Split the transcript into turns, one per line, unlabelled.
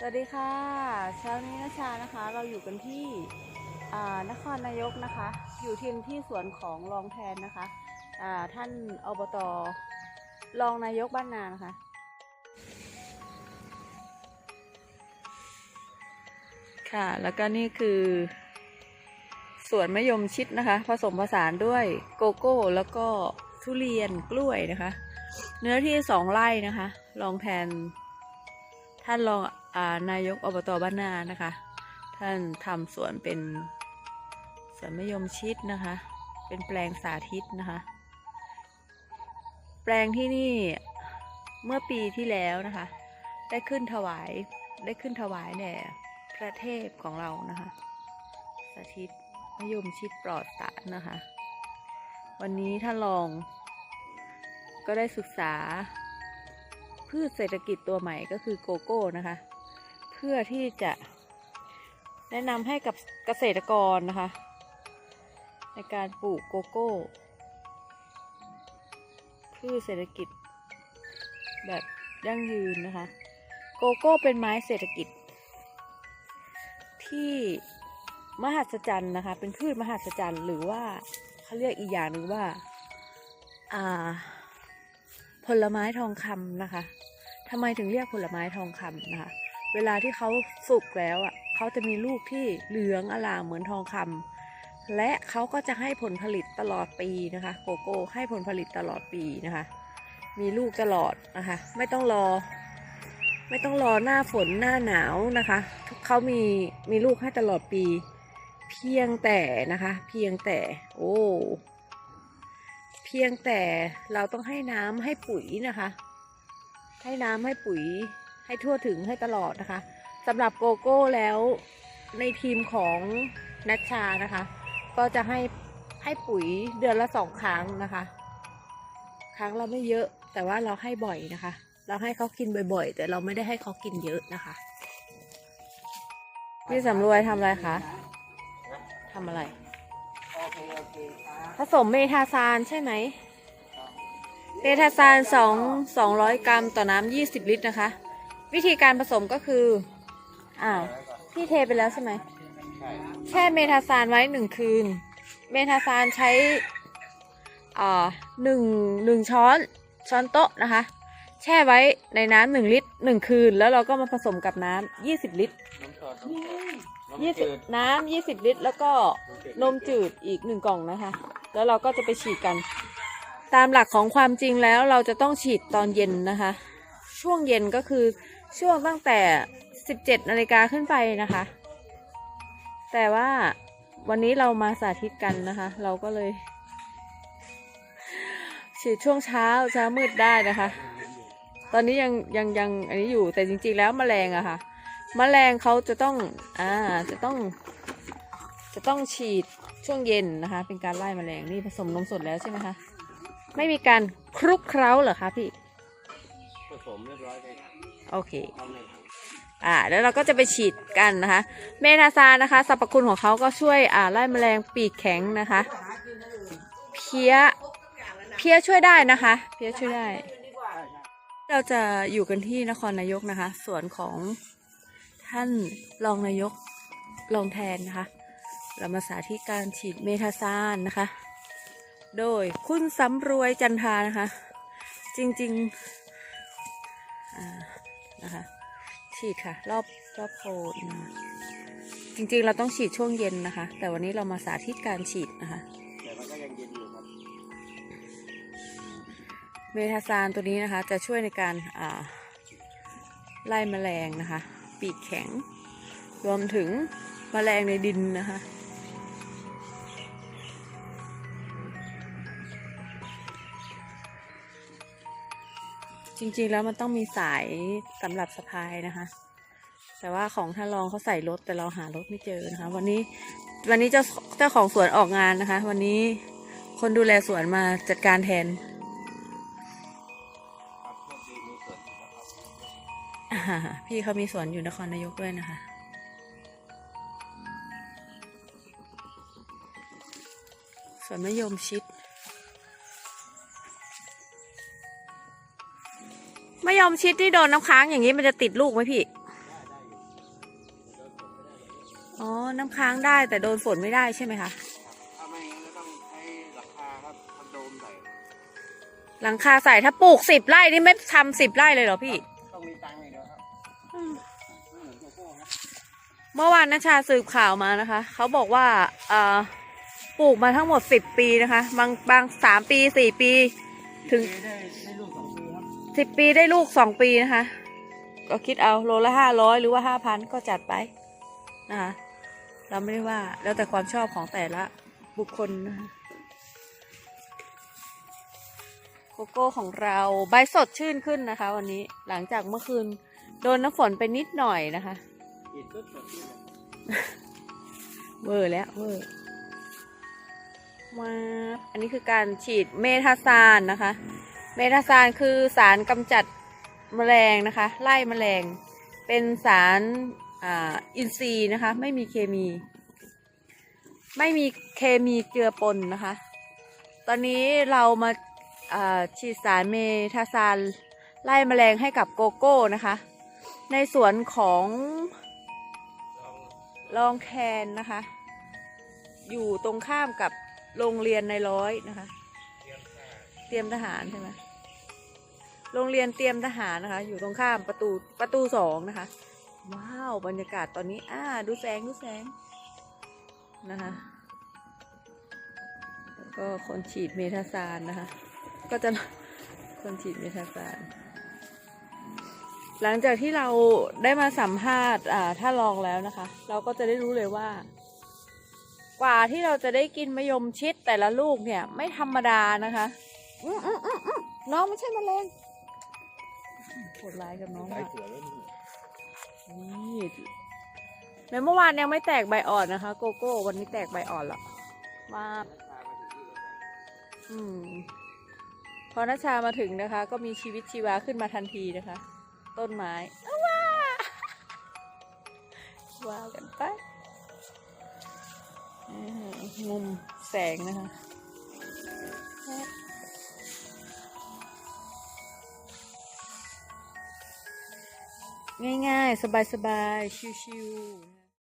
สวัสดีค่ะเช้านี้นะชานะคะ เราอยู่กันที่นครนายกนะคะ อยู่ที่ที่สวนของรองแทนนะคะท่านอบตรองนายกบ้านนานะคะค่ะ แล้วก็นี่คือสวนมะยมชิดนะคะ ผสมผสานด้วยโกโก้แล้วก็ทุเรียนกล้วยนะคะ เนื้อที่สองไร่นะคะรองแทน ท่านรองอานายกอบตบ้านนานะคะ ท่านทำสวนเป็นสวนมะยมชิดนะคะ เป็นแปลงสาธิตนะคะ แปลงที่นี่เมื่อปีที่แล้วนะคะ ได้ขึ้นถวายได้ขึ้นถวายแด่พระเทพของเรานะคะสาธิตมะยมชิดปลอดสารนะคะ วันนี้ท่านรองก็ได้ศึกษา พืชเศรษฐกิจตัวใหม่ก็คือโกโก้นะคะ เพื่อที่จะแนะนำให้กับเกษตรกรนะคะ ในการปลูกโกโก้ พืชเศรษฐกิจ แบบยั่งยืนนะคะ โกโก้เป็นไม้เศรษฐกิจ ที่มหัศจรรย์นะคะ เป็นพืชมหัศจรรย์หรือว่าเขาเรียกอีกอย่างหนึ่งว่า อ่า ผลไม้ทองคำนะคะทำไมถึงเรียกผลไม้ทองคำนะคะ เวลาที่เขาสุกแล้วอะเขาจะมีลูกที่เหลืองอลามเหมือนทองคำและเขาก็จะให้ผลผลิตตลอดปีนะคะ โกโก้ให้ผลผลิตตลอดปีนะคะ มีลูกตลอดนะคะ ไม่ต้องรอ ไม่ต้องรอหน้าฝนหน้าหนาวนะคะเขามีมีลูกให้ตลอดปี เพียงแต่นะคะ เพียงแต่ โอ้ เพียงแต่เราต้องให้น้ำให้ปุ๋ยนะคะ ให้น้ำให้ปุ๋ยให้ทั่วถึงให้ตลอดนะคะสำหรับโกโก้แล้วในทีมของนัชชานะคะ ก็จะให้ให้ปุ๋ยเดือนละสองครั้งนะคะ ครั้งละไม่เยอะแต่ว่าเราให้บ่อยนะคะ เราให้เขากินบ่อยๆ แต่เราไม่ได้ให้เขากินเยอะนะคะพี่สำรวยทำอะไรคะทำอะไร ผสมเมทาซานใช่ไหมเมทาซานสองสองร้อยกรัมต่อน้ำยี่สิบลิตรนะคะ วิธีการผสมก็คืออ้าพี่เทไปแล้วใช่ไหมแช่เมทาซานไว้หนึ่งคืน เมทาซานใช้อ่าหนึ่งหนึ่งช้อนช้อนโต๊ะนะคะ แช่ไว้ในน้ำหนึ่งลิตรหนึ่งคืน แล้วเราก็มาผสมกับน้ำยี่สิบลิตร
น้ำสดน้ำสด
ยี่
น้ำ
สิบ
จืด
น้ำยี่สิบลิตร แล้วก็นมจืดอีกหนึ่งกล่องนะคะ แล้วเราก็จะไปฉีดกัน ตามหลักของความจริงแล้วเราจะต้องฉีดตอนเย็นนะคะ ช่วงเย็นก็คือช่วงตั้งแต่สิบเจ็ดนาฬิกาขึ้นไปนะคะ แต่ว่าวันนี้เรามาสาธิตกันนะคะ เราก็เลย ฉีดช่วงเช้าเช้ามืดได้นะคะ ตอนนี้ยังยังยังอันนี้อยู่แต่จริง ๆ แล้วแมลงอะค่ะแมลงเขาจะต้องอ่าจะต้อง จะต้องฉีดช่วงเย็นนะคะ เป็นการไล่แมลงนี่ผสมนมสดแล้วใช่ไหมคะไม่มีการคลุกเคล้าเหรอคะพี่
ผสมเรียบร้อยเลยครับ
โอเค
ทำเลยครับ
อ่าแล้วเราก็จะไปฉีดกันนะคะ เมทาซานนะคะสรรพคุณของเขาก็ช่วยอ่าไล่แมลงปีกแข็งนะคะ เพี้ย เพี้ยช่วยได้นะคะ เพี้ยช่วยได้ เราจะอยู่กันที่นครนายกนะคะ สวนของท่านรองนายกรองแทนนะคะ เรามาสาธิตการฉีดเมทาซานนะคะ โดยคุณสำรวยจันทานะคะ จริงๆนะคะ ฉีดค่ะ รอบรอบโคนจริงๆ เราต้องฉีดช่วงเย็นนะคะ แต่วันนี้เรามาสาธิตการฉีดนะคะ
เม
ทาซานตัวนี้นะคะ จะช่วยในการไล่แมลงนะคะ ปีกแข็ง รวมถึงแมลงในดินนะคะจริงๆ แล้วมันต้องมีสายสำหรับสะพายนะคะ แต่ว่าของท่านรองเขาใส่รถแต่เราหารถไม่เจอนะคะ วันนี้วันนี้เจ้าเจ้าของสวนออกงานนะคะ วันนี้คนดูแลสวนมาจัดการแทน
พี่
เขามีสวนอยู่นครนายกด้วยนะคะ สวนมะยมชิดมะยมชิดที่โดนน้ำค้างอย่างนี้มันจะติดลูกไหมพี่
ได้ได้อยู่
น้ำค้างได้แต่โดนฝนไม่ได้ใช่ไหมคะ
ถ้าไม่งั้นก็ต้องใช้หลังคาครับทำโดมใส่
หลังคาใส่ถ้าปลูกสิบไร่นี่ไม่ทำสิบไร่เลยเหรอพี่
ต้องมีตังค์อย่าง เมื่อ
วานนชาสืบข่าวมานะคะ เขาบอกว่าเอ่อปลูกมาทั้งหมดสิบปีนะคะ บางบางสามปีสี่ปี ถึง
สิบ
ปีได้ลูกสองปีนะคะ ก็คิดเอาโลละห้าร้อยหรือว่าห้าพันก็จัดไปนะคะเราไม่ได้ว่าแล้วแต่ความชอบของแต่ละบุคคลนะคะโกโก้ของเราใบสดชื่นขึ้นนะคะ วันนี้หลังจากเมื่อคืน โดนน้ำฝนไปนิดหน่อยนะคะ
กินปุ๊บสดชื่นเลย
เวอร์แล้วเวอร์มาอันนี้คือการฉีดเมทาซานนะคะ เมทาซานคือสารกำจัดแมลงนะคะ ไล่แมลง เป็นสารอ่าอินทรีย์นะคะ ไม่มีเคมี ไม่มีเคมีเจือปนนะคะ ตอนนี้เรามาอ่าฉีดสารเมทาซานไล่แมลงให้กับโกโก้นะคะ ในสวนของ
ลอง
แคนนะคะ อยู่ตรงข้ามกับโรงเรียนในร้อยนะคะ
เตรียม
ทหารใช่ไหมโรงเรียนเตรียมทหารนะคะ อยู่ตรงข้ามประตูประตูสองนะคะ ว้าวบรรยากาศตอนนี้ อ่า ดูแสงดูแสงนะคะก็คนฉีดเมทาซานนะคะ ก็จะคนฉีดเมทาซาน หลังจากที่เราได้มาสัมภาษณ์อ่าถ้าลองแล้วนะคะ เราก็จะได้รู้เลยว่า กว่าที่เราจะได้กินมะยมชิดแต่ละลูกเนี่ย ไม่ธรรมดานะคะอืมอืมอืมอืมน้องไม่ใช่แมลงโหดร้ายกับน้อง
ใส่
อะ
เสือไว้นี่
นี่ในเมื่อวานยังไม่แตกใบอ่อนนะคะ โกโก้วันนี้แตกใบอ่อนละมา
พามาถึงที่เราใส่
อืมพอนัชชามาถึงนะคะ ก็มีชีวิตชีวาขึ้นมาทันทีนะคะ ต้นไม้อ้าวว้าว้าวกันไปอืมมุมแสงนะคะง่ายๆ สบายๆ ชิวๆ